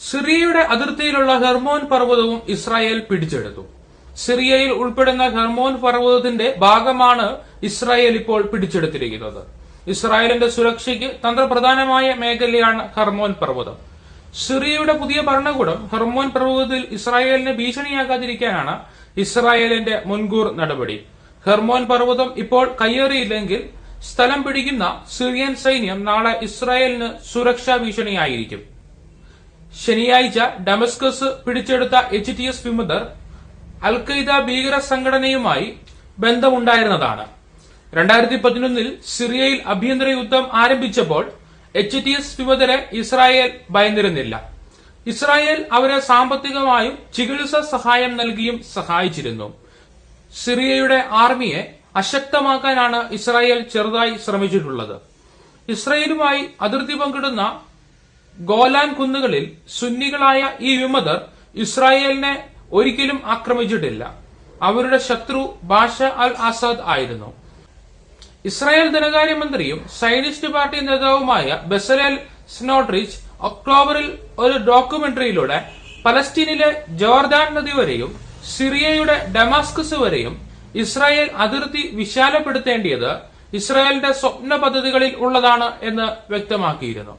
സിറിയയുടെ അതിർത്തിയിലുള്ള Hermon പർവതവും Israel പിടിച്ചെടുത്തു. സിറിയയിൽ ഉൾപ്പെടുന്ന ഹെർമോൻ പർവതത്തിന്റെ ഭാഗമാണ് ഇസ്രായേൽ ഇപ്പോൾ പിടിച്ചെടുത്തിരിക്കുന്നത്. ഇസ്രായേലിന്റെ സുരക്ഷയ്ക്ക് തന്ത്രപ്രധാനമായ മേഖലയാണ് ഹെർമോൻ പർവതം. സിറിയയുടെ പുതിയ ഭരണകൂടം ഹെർമോൻ പർവതത്തിൽ ഇസ്രായേലിനെ ഭീഷണിയാക്കാതിരിക്കാനാണ് ഇസ്രായേലിന്റെ മുൻകൂർ നടപടി. ഹെർമോൻ പർവതം ഇപ്പോൾ കയ്യേറിയില്ലെങ്കിൽ സ്ഥലം പിടിക്കുന്ന സിറിയൻ സൈന്യം നാളെ ഇസ്രായേലിന് സുരക്ഷാ ഭീഷണിയായിരിക്കും. ശനിയാഴ്ച ഡമസ്കസ് പിടിച്ചെടുത്ത എച്ച് ടി എസ് വിമതർ അൽ ഭീകര സംഘടനയുമായി ബന്ധമുണ്ടായിരുന്നതാണ്. രണ്ടായിരത്തി പതിനൊന്നിൽ സിറിയയിൽ ആഭ്യന്തര യുദ്ധം ആരംഭിച്ചപ്പോൾ എച്ച് ടി എസ് വിമതരെ ഇസ്രായേൽ ഭയന്നിരുന്നില്ല. ഇസ്രായേൽ അവരെ സാമ്പത്തികമായും ചികിത്സ സഹായം നൽകിയും സഹായിച്ചിരുന്നു. സിറിയയുടെ ആർമിയെ അശക്തമാക്കാനാണ് ഇസ്രായേൽ ചെറുതായി ശ്രമിച്ചിട്ടുള്ളത്. ഇസ്രായേലുമായി അതിർത്തി പങ്കിടുന്ന ഗോലാൻ കുന്നുകളിൽ സുന്നികളായ ഈ വിമതർ ഇസ്രായേലിനെ ഒരിക്കലും ആക്രമിച്ചിട്ടില്ല. അവരുടെ ശത്രു ബാഷ അൽ ആസാദ് ആയിരുന്നു. ഇസ്രായേൽ ധനകാര്യമന്ത്രിയും സൈനിസ്റ്റ് പാർട്ടി നേതാവുമായ ബെസലേൽ സ്നോട്രിച്ച് ഒക്ടോബറിൽ ഒരു ഡോക്യുമെന്ററിയിലൂടെ പലസ്തീനിലെ ജോർദാൻ നദി വരെയും സിറിയയുടെ ഡമാസ്കസ് വരെയും ഇസ്രായേൽ അതിർത്തി വിശാലപ്പെടുത്തേണ്ടിയത് ഇസ്രായേലിന്റെ സ്വപ്ന പദ്ധതികളിൽ ഉള്ളതാണ് എന്ന് വ്യക്തമാക്കിയിരുന്നു.